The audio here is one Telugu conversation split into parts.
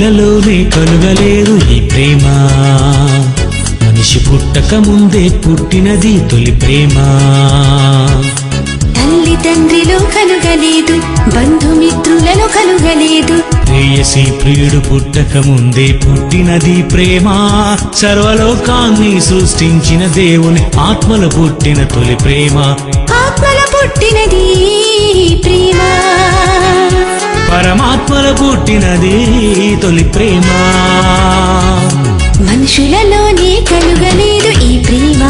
ప్రపంచంలోనే కలుగలేదు ఈ ప్రేమ. మనిషి పుట్టక ముందే పుట్టినది తొలి ప్రేమ. తల్లి తండ్రిలో కలుగలేదు బంధుమిత్రులలో కలుగలేదు. ప్రేయసి ప్రియుడు పుట్టక ముందే పుట్టినది ప్రేమ. సర్వలోకాన్ని సృష్టించిన దేవుని ఆత్మల పుట్టిన తొలి ప్రేమ. ఆత్మల పుట్టినది ప్రేమ. ప్రేమ. మనుషులలోనే కలుగలేదు ఈ ప్రేమ.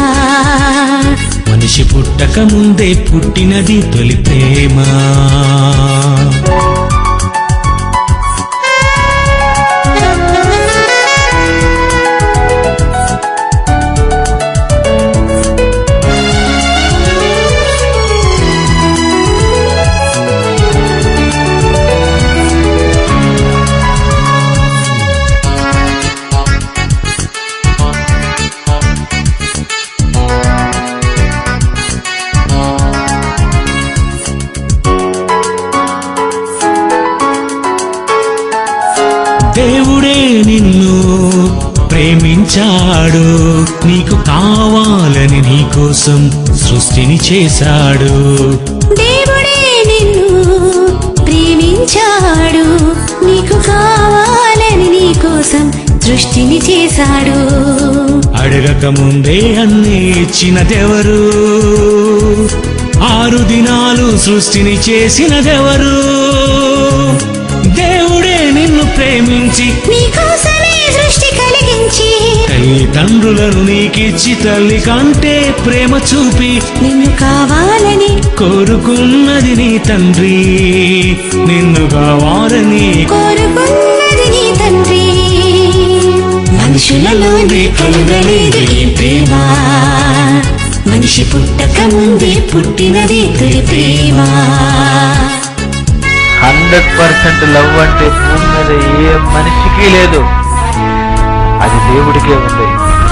మనిషి పుట్టక ముందే పుట్టినది తొలి ప్రేమ. ప్రేమించాడు నీకు కావాలని నీకోసం సృష్టిని చేశాడు. దేవుడే నిన్ను ప్రేమించాడు. నీకు కావాలని నీ కోసం సృష్టిని చేశాడు. అడగక ముందే అన్ని ఇచ్చినదెవరు ఆరు దినాలు సృష్టిని చేసినదెవరు? దేవుడే నిన్ను ప్రేమించి నీ కోసమే సృష్టి కలిగించి తల్లిదండ్రులను నీకిచ్చి తల్లి కంటే ప్రేమ చూపి నిన్ను కావాలని కోరుకున్నది నీ తండ్రి. నిన్ను కావాలని కోరుకున్నది నీ తండ్రి. మనుషులలోనే కలుగలేదు ఈ ప్రేమ. మనిషి పుట్టక ముందే పుట్టినది తొలి ప్రేమ. హండ్రెడ్ పర్సెంట్ లవ్ అంటే భూమి మీద ఏ మనిషికి లేదు. దేవుడికే ఉంది.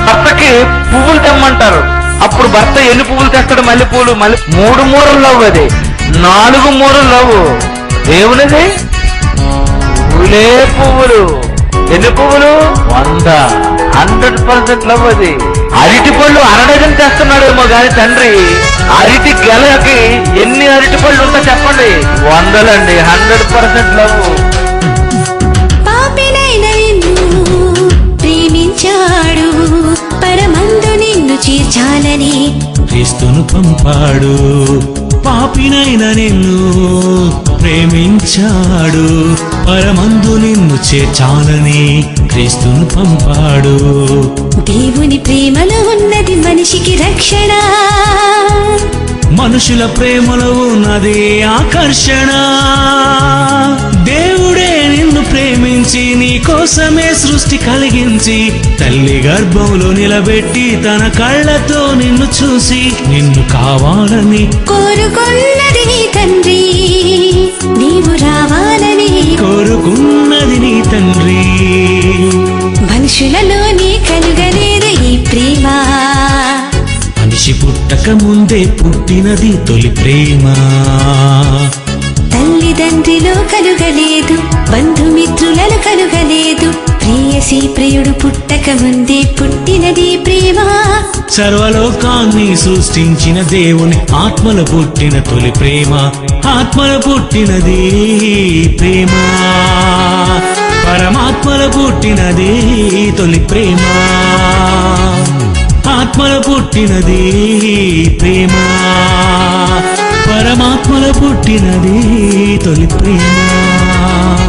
భర్తకి పువ్వులు తెమ్మంటారు. అప్పుడు భర్త ఎన్ని పువ్వులు తెస్తాడు? మల్లె పువ్వులు మళ్ళీ మూడు మూరలు లవ్ అది. నాలుగు మూరలు లవ్ దేవునిది? పువ్వులే పువ్వులు. ఎన్ని పువ్వులు? వంద. హండ్రెడ్ పర్సెంట్ లవ్ అది. అరటి పళ్ళు అరడజన్ తెస్తున్నాడేమో గాని తండ్రి అరటి గెలకి ఎన్ని అరటి పళ్ళు ఉంటా చెప్పండి. వందలండి. హండ్రెడ్ పర్సెంట్ లవ్ చేర్చాలని క్రీస్తును పంపాడు పాపినైన నిన్ను ప్రేమించాడు. పరమందు నిన్ను చేర్చాలని క్రీస్తును పంపాడు. దేవుని ప్రేమలో ఉన్నది మనిషికి రక్షణ. మనుషుల ప్రేమలో ఉన్నది ఆకర్షణ. కోసమే సృష్టి కలిగించి తల్లి గర్భంలో నిలబెట్టి తన కళ్ళతో నిన్ను చూసి నిన్ను కావాలని కోరుకున్నది నీ తండ్రి నీవు రావాలని కోరుకున్నది నీ తండ్రి. మనుషులలోనే కలుగలేదు ఈ ప్రేమ. మనిషి పుట్టక ముందే పుట్టినది తొలి ప్రేమ. ప్రేయసి ప్రియుడు పుట్టక ముందే పుట్టినది ప్రేమ. సర్వలోకాన్ని సృష్టించిన దేవుని ఆత్మల పుట్టిన తొలి ప్రేమ. ఆత్మల పుట్టినది ప్రేమ. పరమాత్మల పుట్టినది తొలి ప్రేమ. ఆత్మల పుట్టినది ప్రేమ. పరమాత్మల పుట్టినది తొలి ప్రేమ.